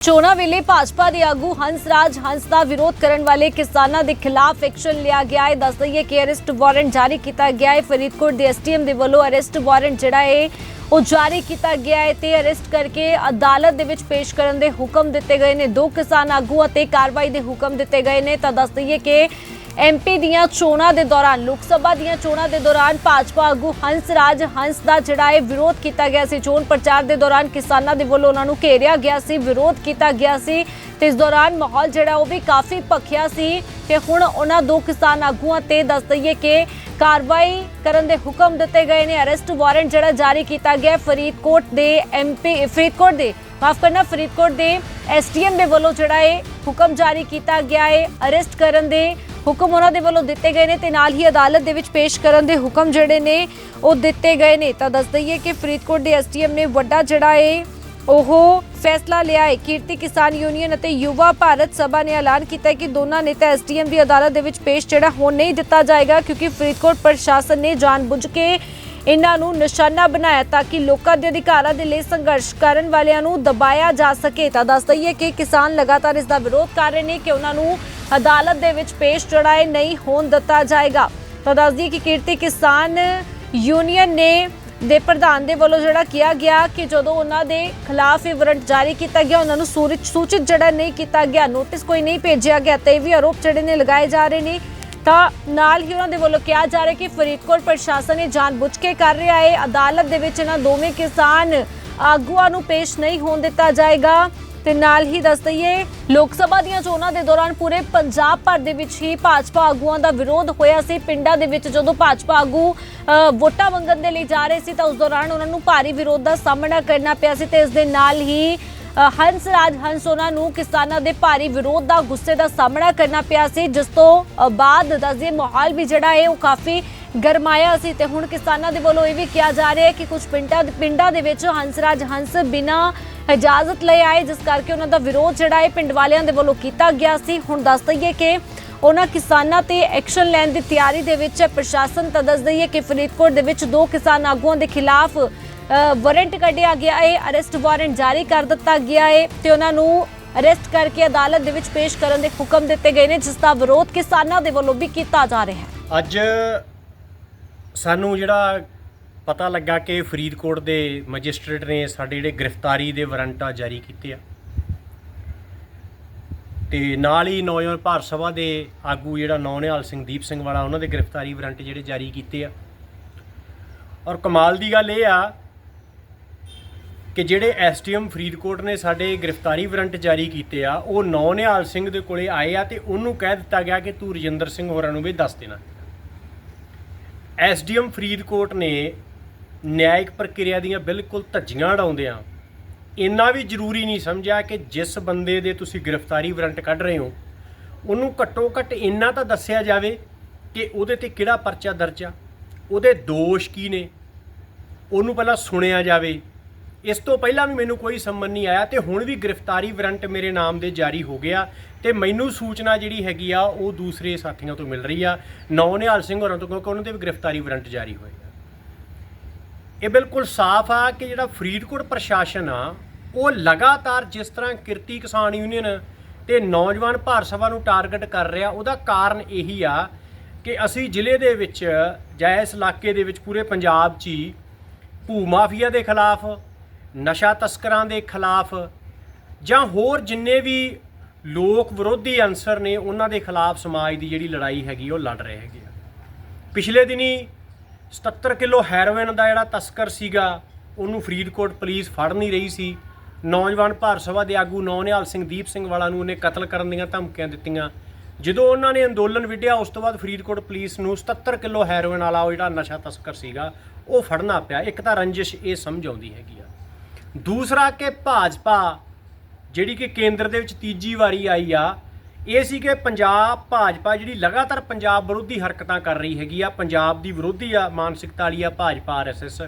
ਚੋਣਾਂ ਵੇਲੇ ਭਾਜਪਾ ਦੇ ਆਗੂ ਹੰਸਰਾਜ ਹੰਸ ਦਾ ਵਿਰੋਧ ਕਰਨ ਵਾਲੇ ਕਿਸਾਨਾਂ ਦੇ ਖਿਲਾਫ ਐਕਸ਼ਨ ਲਿਆ ਗਿਆ ਹੈ। ਦੱਸ ਦਈਏ ਕਿ ਅਰੈਸਟ ਵਾਰੰਟ ਜਾਰੀ ਕੀਤਾ ਗਿਆ ਹੈ। ਫਰੀਦਕੋਟ ਦੇ ਐਸਟੀਐਮ ਦੇ ਵੱਲੋਂ ਅਰੈਸਟ ਵਾਰੰਟ ਜਿਹੜਾ ਹੈ, ਉਹ ਜਾਰੀ ਕੀਤਾ ਗਿਆ ਹੈ ਤੇ ਅਰੈਸਟ ਕਰਕੇ ਅਦਾਲਤ ਦੇ ਵਿੱਚ ਪੇਸ਼ ਕਰਨ ਦੇ ਹੁਕਮ ਦਿੱਤੇ ਗਏ ਨੇ। ਦੋ ਕਿਸਾਨ ਆਗੂਆਂ ਤੇ ਕਾਰਵਾਈ ਦੇ ਹੁਕਮ ਦਿੱਤੇ ਗਏ ਨੇ। ਤਾਂ ਦੱਸ ਦਈਏ ਕਿ ਐਮਪੀ ਦੀਆਂ ਚੋਣਾਂ ਦੇ ਦੌਰਾਨ, ਲੋਕ ਸਭਾ ਦੀਆਂ ਚੋਣਾਂ ਦੇ ਦੌਰਾਨ ਭਾਜਪਾ ਆਗੂ ਹੰਸ ਰਾਜ ਹੰਸ ਦਾ ਜਿਹੜਾ ਹੈ ਵਿਰੋਧ ਕੀਤਾ ਗਿਆ ਸੀ, ਚੋਣ ਪ੍ਰਚਾਰ ਦੇ ਦੌਰਾਨ ਕਿਸਾਨਾਂ ਦੇ ਵੱਲੋਂ ਉਹਨਾਂ ਨੂੰ ਘੇਰਿਆ ਗਿਆ ਸੀ, ਵਿਰੋਧ ਕੀਤਾ ਗਿਆ ਸੀ ਤੇ ਇਸ ਦੌਰਾਨ ਮਾਹੌਲ ਜਿਹੜਾ ਉਹ ਵੀ ਕਾਫੀ ਭਖਿਆ ਸੀ ਤੇ ਹੁਣ ਉਹਨਾਂ ਦੋ ਕਿਸਾਨ ਆਗੂਆਂ ਤੇ ਦੱਸ ਦਈਏ ਕਿ ਕਾਰਵਾਈ ਕਰਨ ਦੇ ਹੁਕਮ ਦਿੱਤੇ ਗਏ ਨੇ। ਅਰੈਸਟ ਵਾਰੰਟ ਜਿਹੜਾ ਜਾਰੀ ਕੀਤਾ ਗਿਆ ਫਰੀਦਕੋਟ ਦੇ ਐਮਪੀ ਫਰੀਦਕੋਟ ਦੇ, ਮਾਫ ਕਰਨਾ, ਫਰੀਦਕੋਟ ਦੇ ਐਸਟੀਐਮ ਦੇ ਵੱਲੋਂ ਜਿਹੜਾ ਹੈ ਹੁਕਮ ਜਾਰੀ ਕੀਤਾ ਗਿਆ ਹੈ। ਅਰੈਸਟ ਕਰਨ ਦੇ ਹੁਕਮ ਉਹਨਾਂ ਦੇ ਵੱਲੋਂ ਦਿੱਤੇ ਗਏ ਨੇ ਤੇ ਨਾਲ ਹੀ ਅਦਾਲਤ ਦੇ ਵਿੱਚ ਪੇਸ਼ ਕਰਨ ਦੇ ਹੁਕਮ ਜਿਹੜੇ ਨੇ, ਉਹ ਦਿੱਤੇ ਗਏ ਨੇ। ਤਾਂ ਦੱਸ ਦਈਏ ਕਿ ਫਰੀਦਕੋਟ ਦੇ ਐਸਟੀਐਮ ਨੇ ਵੱਡਾ ਜਿਹੜਾ ਹੈ ਉਹ ਫੈਸਲਾ ਲਿਆ ਹੈ ਕੀਰਤੀ ਕਿਸਾਨ ਯੂਨੀਅਨ ਅਤੇ ਯੁਵਾ ਭਾਰਤ ਸਭਾ ਨੇ ਐਲਾਨ ਕੀਤਾ ਕਿ ਦੋਨਾਂ ਨੇਤਾ ਐਸਟੀਐਮ ਦੀ ਅਦਾਲਤ ਦੇ ਵਿੱਚ ਪੇਸ਼ ਜਿਹੜਾ, ਹੋਣ ਨਹੀਂ ਦਿੱਤਾ ਜਾਏਗਾ, ਕਿਉਂਕਿ ਫਰੀਦਕੋਟ ਪ੍ਰਸ਼ਾਸਨ ਨੇ ਜਾਣਬੁੱਝ ਕੇ ਇਹਨਾਂ ਨੂੰ ਨਿਸ਼ਾਨਾ ਬਣਾਇਆ ਤਾਂ ਕਿ ਲੋਕਾਂ ਦੇ ਅਧਿਕਾਰਾਂ ਦੇ ਲਈ ਸੰਘਰਸ਼ ਕਰਨ ਵਾਲਿਆਂ ਨੂੰ ਦਬਾਇਆ ਜਾ ਸਕੇ। ਤਾਂ ਦੱਸ ਦਈਏ ਕਿ ਕਿਸਾਨ ਲਗਾਤਾਰ ਇਸ ਦਾ ਵਿਰੋਧ ਕਰ ਰਹੇ ਨੇ ਕਿ ਉਹਨਾਂ ਨੂੰ ਅਦਾਲਤ ਦੇ ਵਿੱਚ ਪੇਸ਼ ਜਿਹੜਾ ਨਹੀਂ ਹੋਣ ਦਿੱਤਾ ਜਾਏਗਾ। ਤਾਂ ਦੱਸ ਦਈਏ ਕਿ ਕੀਰਤੀ ਕਿਸਾਨ ਯੂਨੀਅਨ ਨੇ ਦੇ ਪ੍ਰਧਾਨ ਦੇ ਵੱਲੋਂ ਜਿਹੜਾ ਕਿਹਾ ਗਿਆ ਕਿ ਜਦੋਂ ਉਹਨਾਂ ਦੇ ਖਿਲਾਫ ਇਹ ਵਾਰੰਟ ਜਾਰੀ ਕੀਤਾ ਗਿਆ, ਉਹਨਾਂ ਨੂੰ ਸੂਰਜ ਸੂਚਿਤ ਜਿਹੜਾ ਨਹੀਂ ਕੀਤਾ ਗਿਆ, ਨੋਟਿਸ ਕੋਈ ਨਹੀਂ ਭੇਜਿਆ ਗਿਆ, ਤੇ ਇਹ ਵੀ ਆਰੋਪ ਜਿਹੜੇ ਨੇ ਲਗਾਏ ਜਾ ਰਹੇ ਨੇ। ਤਾਂ ਨਾਲ ਹੀ ਉਹਨਾਂ ਦੇ ਵੱਲੋਂ ਕਿਹਾ ਜਾ ਰਿਹਾ ਕਿ ਫਰੀਦਕੋਟ ਪ੍ਰਸ਼ਾਸਨ ਇਹ ਜਾਣਬੁੱਝ ਕੇ ਕਰ ਰਿਹਾ ਹੈ। ਅਦਾਲਤ ਦੇ ਵਿੱਚ ਇਹਨਾਂ ਦੋਵੇਂ ਕਿਸਾਨ ਆਗੂਆਂ ਨੂੰ ਪੇਸ਼ ਨਹੀਂ ਹੋਣ ਦਿੱਤਾ ਜਾਏਗਾ। ਤੇ ਨਾਲ ਹੀ ਦੱਸ ਦਈਏ, ਲੋਕ ਸਭਾ ਦੀਆਂ ਚੋਣਾਂ ਦੇ ਦੌਰਾਨ ਪੂਰੇ ਪੰਜਾਬ ਭਰ ਦੇ ਵਿੱਚ ਹੀ ਭਾਜਪਾ ਆਗੂਆਂ ਦਾ ਵਿਰੋਧ ਹੋਇਆ ਸੀ। ਪਿੰਡਾਂ ਦੇ ਵਿੱਚ ਜਦੋਂ ਭਾਜਪਾ ਆਗੂ ਵੋਟਾਂ ਮੰਗਣ ਦੇ ਲਈ ਜਾ ਰਹੇ ਸੀ ਤਾਂ ਉਸ ਦੌਰਾਨ ਉਹਨਾਂ ਨੂੰ ਭਾਰੀ ਵਿਰੋਧ ਦਾ ਸਾਹਮਣਾ ਕਰਨਾ ਪਿਆ ਸੀ ਤੇ ਇਸ ਦੇ ਨਾਲ ਹੀ ਅ, ਹੰਸ ਰਾਜ ਹੰਸ ਉਹਨਾਂ ਨੂੰ ਕਿਸਾਨਾਂ ਦੇ ਭਾਰੀ ਵਿਰੋਧ ਦਾ ਗੁੱਸੇ ਦਾ ਸਾਹਮਣਾ ਕਰਨਾ ਪਿਆ ਸੀ ਜਿਸ ਤੋਂ ਬਾਅਦ ਦੱਸਦੇ ਮਾਹੌਲ ਵੀ ਜਿਹੜਾ ਹੈ ਉਹ ਕਾਫੀ ਗਰਮਾਇਆ ਸੀ ਤੇ ਹੁਣ ਕਿਸਾਨਾਂ ਦੇ ਵੱਲੋਂ ਇਹ ਵੀ ਕਿਹਾ ਜਾ ਰਿਹਾ ਹੈ ਕਿ ਕੁਝ ਪਿੰਡਾਂ ਪਿੰਡਾਂ ਦੇ ਵਿੱਚ ਹੰਸਰਾਜ ਹੰਸ ਬਿਨਾਂ ਇਜਾਜ਼ਤ ਲਈ ਆਏ ਜਿਸ ਕਰਕੇ ਉਹਨਾਂ ਦਾ ਵਿਰੋਧ ਜਿਹੜਾ ਹੈ ਪਿੰਡ ਵਾਲਿਆਂ ਦੇ ਵੱਲੋਂ ਕੀਤਾ ਗਿਆ ਸੀ। ਹੁਣ ਦੱਸ ਦਈਏ ਕਿ ਉਹਨਾਂ ਕਿਸਾਨਾਂ ਤੇ ਐਕਸ਼ਨ ਲੈਣ ਦੀ ਤਿਆਰੀ ਦੇ ਵਿੱਚ ਪ੍ਰਸ਼ਾਸਨ ਤਾਂ ਦੱਸ ਦਈਏ ਕਿ ਫਰੀਦਕੋਟ ਦੇ ਵਿੱਚ ਦੋ ਕਿਸਾਨ ਆਗੂਆਂ ਦੇ ਖਿਲਾਫ ਵਾਰੰਟ ਕੱਢਿਆ ਗਿਆ ਹੈ, ਅਰੈਸਟ ਵਾਰੰਟ ਜਾਰੀ ਕਰ ਦਿੱਤਾ ਗਿਆ ਹੈ ਤੇ ਉਹਨਾਂ ਨੂੰ ਅਰੈਸਟ ਕਰਕੇ ਅਦਾਲਤ ਦੇ ਵਿੱਚ ਪੇਸ਼ ਕਰਨ ਦੇ ਹੁਕਮ ਦਿੱਤੇ ਗਏ ਨੇ, ਜਿਸ ਦਾ ਵਿਰੋਧ ਕਿਸਾਨਾਂ ਦੇ ਵੱਲੋਂ ਵੀ ਕੀਤਾ ਜਾ ਰਿਹਾ ਹੈ। ਅੱਜ ਸਾਨੂੰ ਜਿਹੜਾ ਪਤਾ ਲੱਗਾ ਕਿ ਫਰੀਦਕੋਟ ਦੇ ਮੈਜਿਸਟ੍ਰੇਟ ਨੇ ਸਾਡੇ ਜਿਹੜੇ ਗ੍ਰਿਫਤਾਰੀ ਦੇ ਵਾਰੰਟਾਂ ਜਾਰੀ ਕੀਤੇ ਆ ਤੇ ਨਾਲ ਹੀ ਨੌਜਵਾਨ ਭਾਰਤ ਸਭਾ ਦੇ ਆਗੂ ਜਿਹੜਾ ਨੌਨਿਹਾਲ ਸਿੰਘ ਦੀਪ ਸਿੰਘ ਵਾਲਾ, ਉਹਨਾਂ ਦੇ ਗ੍ਰਿਫਤਾਰੀ ਵਾਰੰਟ ਜਿਹੜੇ ਜਾਰੀ ਕੀਤੇ ਆ। ਔਰ ਕਮਾਲ ਦੀ ਗੱਲ ਇਹ ਆ ਕਿ ਜਿਹੜੇ ਐਸਟੀਐਮ ਫਰੀਦਕੋਟ ਨੇ ਸਾਡੇ ਗ੍ਰਿਫਤਾਰੀ ਵਾਰੰਟ ਜਾਰੀ ਕੀਤੇ ਆ, ਉਹ ਨੌ ਨਿਹਾਲ ਸਿੰਘ ਦੇ ਕੋਲੇ ਆਏ ਆ ਤੇ ਉਹਨੂੰ ਕਹਿ ਦਿੱਤਾ ਗਿਆ ਕਿ ਤੂੰ ਰਜਿੰਦਰ ਸਿੰਘ ਹੋਰਾਂ ਨੂੰ ਵੀ ਦੱਸ ਦੇਣਾ। ਐਸਡੀਐਮ ਫਰੀਦਕੋਟ ਨੇ ਨਿਆਇਕ ਪ੍ਰਕਿਰਿਆ ਦੀਆਂ ਬਿਲਕੁਲ ਧੱਜੀਆਂ ਉਡਾਉਂਦਿਆਂ ਇੰਨਾ ਵੀ ਜ਼ਰੂਰੀ ਨਹੀਂ ਸਮਝਿਆ ਕਿ ਜਿਸ ਬੰਦੇ ਦੇ ਤੁਸੀਂ ਗ੍ਰਿਫਤਾਰੀ ਵਾਰੰਟ ਕੱਢ ਰਹੇ ਹੋ, ਉਹਨੂੰ ਘੱਟੋ ਘੱਟ ਇੰਨਾ ਤਾਂ ਦੱਸਿਆ ਜਾਵੇ ਕਿ ਉਹਦੇ ਤੇ ਕਿਹੜਾ ਪਰਚਾ ਦਰਜ ਆ, ਉਹਦੇ ਦੋਸ਼ ਕੀ ਨੇ, ਉਹਨੂੰ ਪਹਿਲਾਂ ਸੁਣਿਆ ਜਾਵੇ ਇਸ ਤੋਂ ਪਹਿਲਾਂ ਵੀ ਮੈਨੂੰ ਕੋਈ ਸੰਮਨ ਨਹੀਂ ਆਇਆ ਤੇ ਹੁਣ ਵੀ ਗ੍ਰਿਫਤਾਰੀ ਵਾਰੰਟ ਮੇਰੇ ਨਾਮ ਦੇ ਜਾਰੀ ਹੋ ਗਿਆ ਤੇ ਮੈਨੂੰ ਸੂਚਨਾ ਜਿਹੜੀ ਹੈਗੀ ਆ, ਉਹ ਦੂਸਰੇ ਸਾਥੀਆਂ ਤੋਂ ਮਿਲ ਰਹੀ ਆ। ਨੌ ਨਿਹਾਲ ਸਿੰਘ ਹੋਰਾਂ ਤੋਂ, ਕਿਉਂਕਿ ਉਹਨਾਂ 'ਤੇ ਵੀ ਗ੍ਰਿਫਤਾਰੀ ਵਾਰੰਟ ਜਾਰੀ ਹੋਏ ਇਹ ਬਿਲਕੁਲ ਸਾਫ਼ ਆ ਕਿ ਜਿਹੜਾ ਫਰੀਦਕੋਟ ਪ੍ਰਸ਼ਾਸਨ ਆ, ਉਹ ਲਗਾਤਾਰ ਜਿਸ ਤਰ੍ਹਾਂ ਕਿਰਤੀ ਕਿਸਾਨ ਯੂਨੀਅਨ ਤੇ ਨੌਜਵਾਨ ਭਾਰਤ ਸਭਾ ਨੂੰ ਟਾਰਗੇਟ ਕਰ ਰਿਹਾ, ਉਹਦਾ ਕਾਰਨ ਇਹੀ ਆ ਕਿ ਅਸੀਂ ਜ਼ਿਲ੍ਹੇ ਦੇ ਵਿੱਚ ਜਾਂ ਇਸ ਇਲਾਕੇ ਦੇ ਵਿੱਚ ਪੂਰੇ ਪੰਜਾਬ 'ਚ ਹੀ ਭੂ ਮਾਫੀਆ ਦੇ ਖਿਲਾਫ ਨਸ਼ਾ ਤਸਕਰਾਂ ਦੇ ਖਿਲਾਫ ਜਾਂ ਹੋਰ ਜਿੰਨੇ ਵੀ ਲੋਕ ਵਿਰੋਧੀ ਅੰਸਰ ਨੇ, ਉਹਨਾਂ ਦੇ ਖਿਲਾਫ ਸਮਾਜ ਦੀ ਜਿਹੜੀ ਲੜਾਈ ਹੈਗੀ, ਉਹ ਲੜ ਰਹੇ ਹੈਗੇ ਆ। ਪਿਛਲੇ ਦਿਨੀ 77 ਕਿਲੋ ਹੈਰੋਇਨ ਦਾ ਜਿਹੜਾ ਤਸਕਰ ਸੀਗਾ, ਉਹਨੂੰ ਫਰੀਦਕੋਟ ਪੁਲਿਸ ਫੜ ਨਹੀਂ ਰਹੀ ਸੀ। ਨੌਜਵਾਨ ਭਾਰਤ ਸਭਾ ਦੇ ਆਗੂ ਨੌਨਿਹਾਲ ਸਿੰਘ, ਦੀਪ ਸਿੰਘ ਵਾਲਾ ਨੂੰ ਉਹਨੇ ਕਤਲ ਕਰਨ ਦੀਆਂ ਧਮਕੀਆਂ ਦਿੱਤੀਆਂ। ਜਦੋਂ ਉਹਨਾਂ ਨੇ ਅੰਦੋਲਨ ਵਿੱਢਿਆ, ਉਸ ਤੋਂ ਬਾਅਦ ਫਰੀਦਕੋਟ ਪੁਲਿਸ ਨੂੰ 77 ਕਿਲੋ ਹੈਰੋਇਨ ਵਾਲਾ ਉਹ ਜਿਹੜਾ ਨਸ਼ਾ ਤਸਕਰ ਸੀਗਾ, ਉਹ ਫੜਨਾ ਪਿਆ। ਇੱਕ ਤਾਂ ਰੰਜਿਸ਼ ਇਹ ਸਮਝ ਆਉਂਦੀ ਹੈਗੀ ਆ। ਦੂਸਰਾ ਕਿ ਭਾਜਪਾ, ਜਿਹੜੀ ਕਿ ਕੇਂਦਰ ਦੇ ਵਿੱਚ ਤੀਜੀ ਵਾਰੀ ਆਈ ਆ, ਇਹ ਸੀ ਕਿ ਪੰਜਾਬ, ਭਾਜਪਾ ਜਿਹੜੀ ਲਗਾਤਾਰ ਪੰਜਾਬ ਵਿਰੋਧੀ ਹਰਕਤਾਂ ਕਰ ਰਹੀ ਹੈਗੀ ਆ, ਪੰਜਾਬ ਦੀ ਵਿਰੋਧੀ ਆ, ਮਾਨਸਿਕਤਾ ਵਾਲੀ ਆ, ਭਾਜਪਾ ਆਰਐਸਐਸ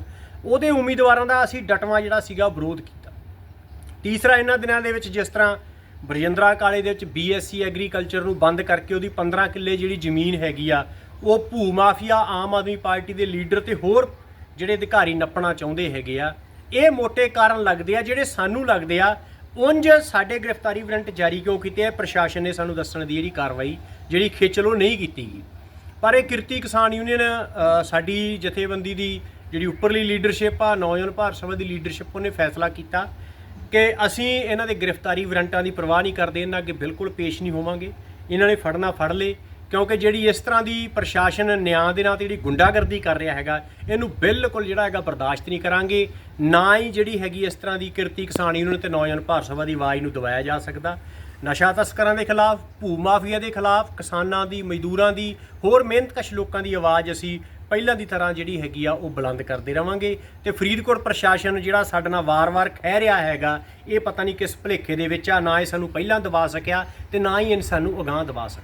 ਉਹਦੇ ਉਮੀਦਵਾਰਾਂ ਦਾ ਅਸੀਂ ਡਟਵਾ ਜਿਹੜਾ ਸੀਗਾ ਵਿਰੋਧ ਕੀਤਾ। ਤੀਸਰਾ ਇਹਨਾਂ ਦਿਨਾਂ ਦੇ ਵਿੱਚ ਜਿਸ ਤਰ੍ਹਾਂ ਬਰਜਿੰਦਰਾ ਕਾਲੇ ਦੇ ਵਿੱਚ ਬੀਐਸਸੀ ਐਗਰੀਕਲਚਰ ਨੂੰ ਬੰਦ ਕਰਕੇ ਉਹਦੀ 15 ਕਿੱਲੇ ਜਿਹੜੀ ਜ਼ਮੀਨ ਹੈਗੀ ਆ, ਉਹ ਭੂ ਮਾਫੀਆ ਆਮ ਆਦਮੀ ਪਾਰਟੀ ਦੇ ਲੀਡਰ ਤੇ ਹੋਰ ਜਿਹੜੇ ਅਧਿਕਾਰੀ ਨੱਪਣਾ ਚਾਹੁੰਦੇ ਹੈਗੇ ਆ ਇਹ ਮੋਟੇ ਕਾਰਨ ਲੱਗਦੇ ਆ, ਜਿਹੜੇ ਸਾਨੂੰ ਲੱਗਦੇ ਆ, ਉਂਝ ਸਾਡੇ ਗ੍ਰਿਫਤਾਰੀ ਵਾਰੰਟ ਜਾਰੀ ਕਿਉਂ ਕੀਤੇ ਆ? ਪ੍ਰਸ਼ਾਸਨ ਨੇ ਸਾਨੂੰ ਦੱਸਣ ਦੀ ਜਿਹੜੀ ਕਾਰਵਾਈ, ਜਿਹੜੀ ਖੇਚਲ ਉਹ ਨਹੀਂ ਕੀਤੀ ਗਈ। ਪਰ ਇਹ ਕਿਰਤੀ ਕਿਸਾਨ ਯੂਨੀਅਨ ਸਾਡੀ ਜਥੇਬੰਦੀ ਦੀ ਜਿਹੜੀ ਉੱਪਰਲੀ ਲੀਡਰਸ਼ਿਪ ਆ, ਨੌਜਵਾਨ ਭਾਰਤ ਸਭਾ ਦੀ ਲੀਡਰਸ਼ਿਪ, ਉਹਨੇ ਫੈਸਲਾ ਕੀਤਾ ਕਿ ਅਸੀਂ ਇਹਨਾਂ ਦੇ ਗ੍ਰਿਫਤਾਰੀ ਵਾਰੰਟਾਂ ਦੀ ਪਰਵਾਹ ਨਹੀਂ ਕਰਦੇ, ਇਹਨਾਂ ਅੱਗੇ ਬਿਲਕੁਲ ਪੇਸ਼ ਨਹੀਂ ਹੋਵਾਂਗੇ। ਇਹਨਾਂ ਨੇ ਫੜਨਾ ਫੜ ਲੇ ਕਿਉਂਕਿ ਜਿਹੜੀ ਇਸ ਤਰ੍ਹਾਂ ਦੀ ਪ੍ਰਸ਼ਾਸਨ ਨਿਆਂ ਦੇ ਨਾਂ ਤੇ ਜਿਹੜੀ ਗੁੰਡਾਗਰਦੀ ਕਰ ਰਿਹਾ ਹੈਗਾ, ਇਹਨੂੰ ਬਿਲਕੁਲ ਜਿਹੜਾ ਹੈਗਾ ਬਰਦਾਸ਼ਤ ਨਹੀਂ ਕਰਾਂਗੇ, ਨਾ ਹੀ ਜਿਹੜੀ ਹੈਗੀ ਇਸ ਤਰ੍ਹਾਂ ਦੀ ਕਿਰਤੀ ਕਿਸਾਨ ਯੂਨੀਅਨ ਤੇ ਨੌਜਵਾਨ ਭਾਰਤ ਸਭਾ ਦੀ ਆਵਾਜ਼ ਨੂੰ ਦਬਾਇਆ ਜਾ ਸਕਦਾ। ਨਸ਼ਾ ਤਸਕਰਾਂ ਦੇ ਖਿਲਾਫ, ਭੂ ਮਾਫੀਆ ਦੇ ਖਿਲਾਫ, ਕਿਸਾਨਾਂ ਦੀ, ਮਜ਼ਦੂਰਾਂ ਦੀ, ਹੋਰ ਮਿਹਨਤਕਸ਼ ਲੋਕਾਂ ਦੀ ਆਵਾਜ਼ ਅਸੀਂ ਪਹਿਲਾਂ ਦੀ ਤਰ੍ਹਾਂ ਜਿਹੜੀ ਹੈਗੀ ਆ ਉਹ ਬੁਲੰਦ ਕਰਦੇ ਰਵਾਂਗੇ। ਤੇ ਫਰੀਦਕੋਟ ਪ੍ਰਸ਼ਾਸਨ ਜਿਹੜਾ ਸਾਡੇ ਨਾਲ ਵਾਰ-ਵਾਰ ਕਹਿ ਰਿਹਾ ਹੈਗਾ, ਇਹ ਪਤਾ ਨਹੀਂ ਕਿਸ ਭੁਲੇਖੇ ਦੇ ਵਿੱਚ ਆ, ਨਾ ਇਹ ਸਾਨੂੰ ਪਹਿਲਾਂ ਦਬਾ ਸਕਿਆ ਤੇ ਨਾ ਹੀ ਇਹ ਸਾਨੂੰ ਅਗਾਂਹ ਦਬਾ ਸਕਿਆ।